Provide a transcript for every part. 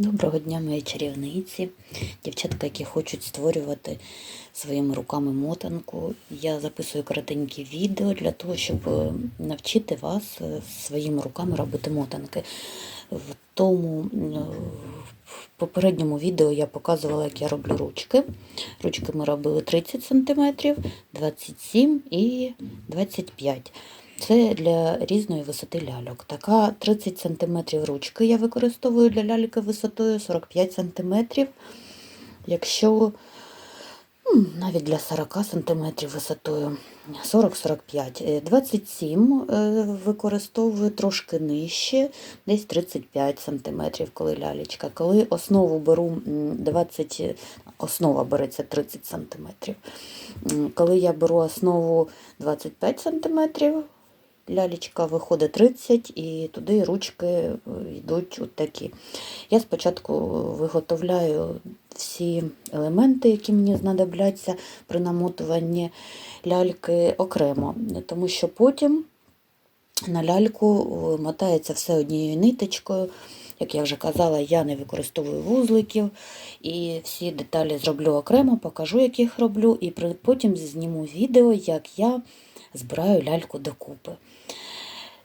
Доброго дня, мої чарівниці, дівчатка, які хочуть створювати своїми руками мотанку. Я записую коротенькі відео для того, щоб е, навчити вас е, своїми руками робити мотанки. В тому е, в попередньому відео я показувала, як я роблю ручки. Ручки ми робили 30 см, 27 і 25 це для різної висоти ляльок. Така 30 см ручки я використовую для ляльки висотою 45 см. Якщо навіть для 40 см висотою 40-45. 27 е, використовую трошки нижче, десь 35 см, коли лялечка. Коли основу беру 20, основа береться 30 см. Коли я беру основу 25 см, лялечка виходить 30 і туди ручки е, йдуть от такі. Я спочатку виготовляю всі елементи, які мені знадобляться при намотуванні ляльки окремо, тому що потім на ляльку е, мотається все однією ниточкою. Як я вже казала, я не використовую вузликів і всі деталі зроблю окремо, покажу, як їх роблю, і потім зніму відео, як я збираю ляльку докупи.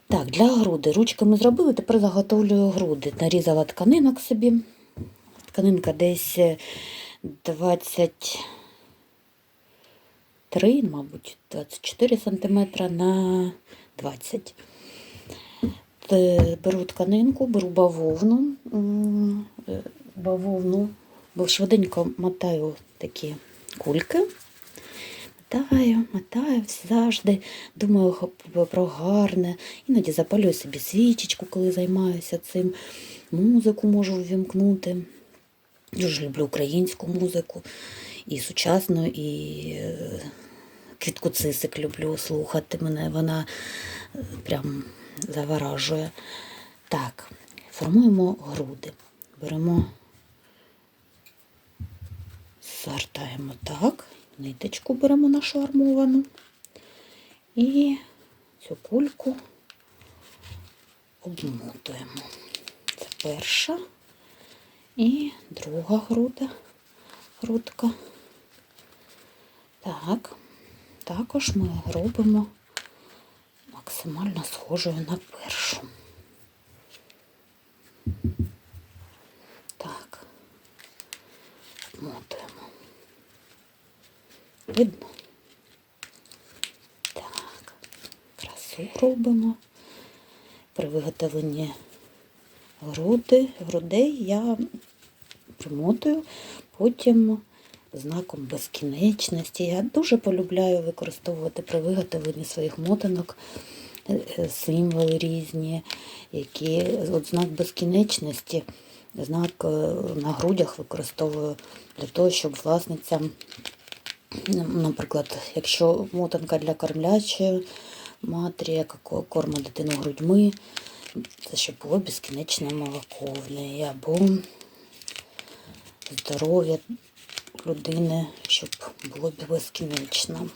Так, для груди. Ручки ми зробили, тепер заготовлюю груди. Нарізала тканинок собі. Тканинка десь е, 23, мабуть, 24 см на 20 Те- Беру тканинку, беру бавовну, е, бавовну, бо швиденько мотаю такі кульки. Мотаю, мотаю завжди, думаю про гарне. Іноді запалюю собі свічечку, коли займаюся цим. Музику можу ввімкнути. Дуже люблю українську музику, і сучасну, і е, квітку цисик люблю слухати. Мене вона е, прям заворажує. Так, формуємо груди. Беремо, згортаємо так, ниточку беремо нашу армовану і цю кульку обмотуємо. Це перша. І друга груда, грудка. Так, також ми робимо максимально схожою на першу. Так, обмотуємо. Видно? Так, красу робимо. При виготовленні груди, грудей я примотую, потім знаком безкінечності. Я дуже полюбляю використовувати при виготовленні своїх мотанок е, символи різні, які от знак безкінечності, знак е, на грудях використовую для того, щоб власниця, наприклад, якщо мотанка для кормлячої матері, яка ко- корма дитину грудьми, це щоб було безкінечне молоко в неї, або здоров'я людини, щоб було безкінечно.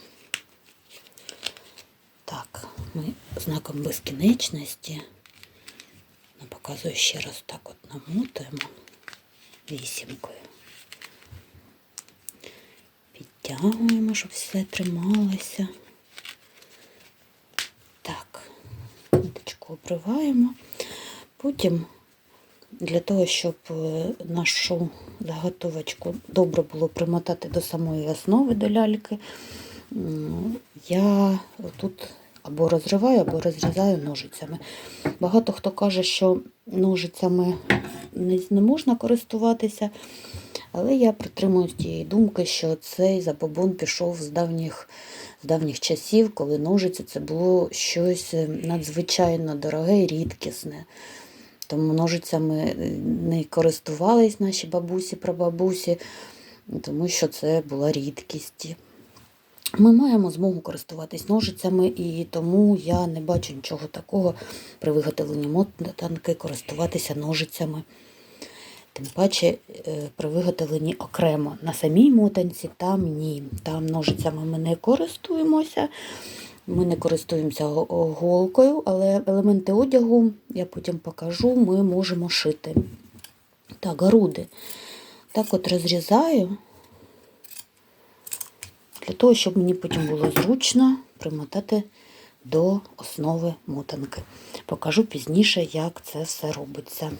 Так, ми знаком безкінечності, показую ще раз так от намотуємо вісімкою. Підтягуємо, щоб все трималося. Так, ниточку обриваємо. Потім для того, щоб нашу заготовочку добре було примотати до самої основи до ляльки, я тут або розриваю, або розрізаю ножицями. Багато хто каже, що ножицями не, можна користуватися, але я притримуюсь тієї думки, що цей забобон пішов з давніх, з давніх часів, коли ножиці це було щось е, надзвичайно дороге і рідкісне. Тому ножицями е, не користувались наші бабусі, прабабусі, тому що це була рідкість. Ми маємо змогу користуватись ножицями, і тому я не бачу нічого такого при виготовленні мотанки користуватися ножицями. Тим паче е, при виготовленні окремо на самій мотанці, там ні. Там ножицями ми не користуємося. Ми не користуємося голкою, але елементи одягу, я потім покажу, ми можемо шити. Так, груди. Так от розрізаю, для того, щоб мені потім було зручно примотати до основи мотанки. Покажу пізніше, як це все робиться.